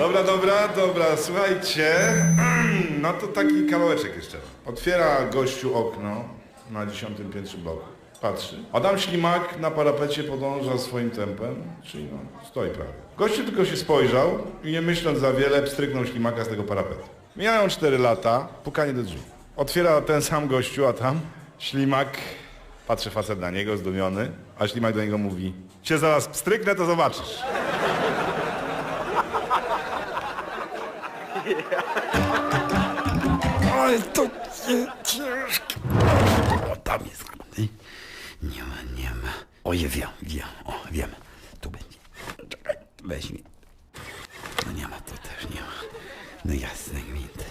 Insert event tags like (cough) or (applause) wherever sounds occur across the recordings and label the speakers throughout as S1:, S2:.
S1: Dobra, dobra, dobra, słuchajcie. (clears throat) No to taki kawałeczek jeszcze. Otwiera gościu okno na dziesiątym piętrze bloku. Patrzy. Adam Ślimak na parapecie podąża swoim tempem, czyli no, stoi prawie. Gościu tylko się spojrzał i nie myśląc za wiele, pstryknął Ślimaka z tego parapetu. Mijają cztery lata, pukanie do drzwi. Otwiera ten sam gościu, a tam Ślimak, patrzy facet na niego, zdumiony, a Ślimak do niego mówi Cię zaraz pstryknę, to zobaczysz.
S2: Ale to ciężkie. O, tam jest. Nie ma, nie ma. Oje, wiem, wiem, o, wiem. Tu będzie. Czekaj, weź mi. No nie ma, tu też nie ma. No jasne, gwint.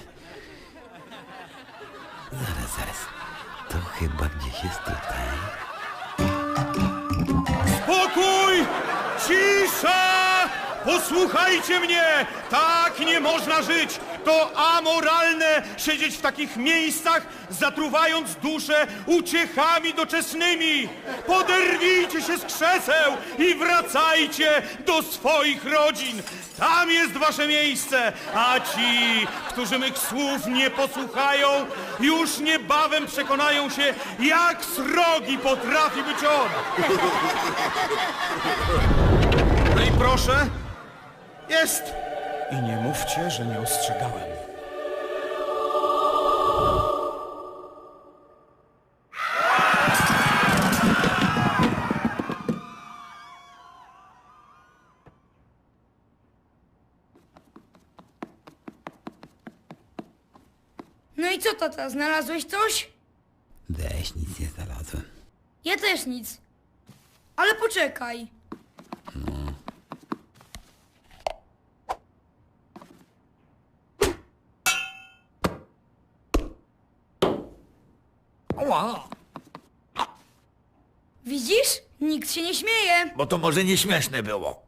S2: Zaraz, zaraz. To chyba gdzieś jest tutaj.
S3: Spokój! Cisza! Posłuchajcie mnie! Tak nie można żyć! To amoralne siedzieć w takich miejscach, zatruwając duszę uciechami doczesnymi! Poderwijcie się z krzeseł i wracajcie do swoich rodzin! Tam jest wasze miejsce, a ci, którzy mych słów nie posłuchają, już niebawem przekonają się, jak srogi potrafi być on! No i proszę, jest. I nie mówcie, że nie ostrzegałem.
S4: No i co tata, znalazłeś coś?
S2: Weź, nic nie znalazłem.
S4: Ja też nic. Ale poczekaj.
S2: Ła,
S4: Widzisz? Nikt się nie śmieje.
S2: bo to może nieśmieszne było.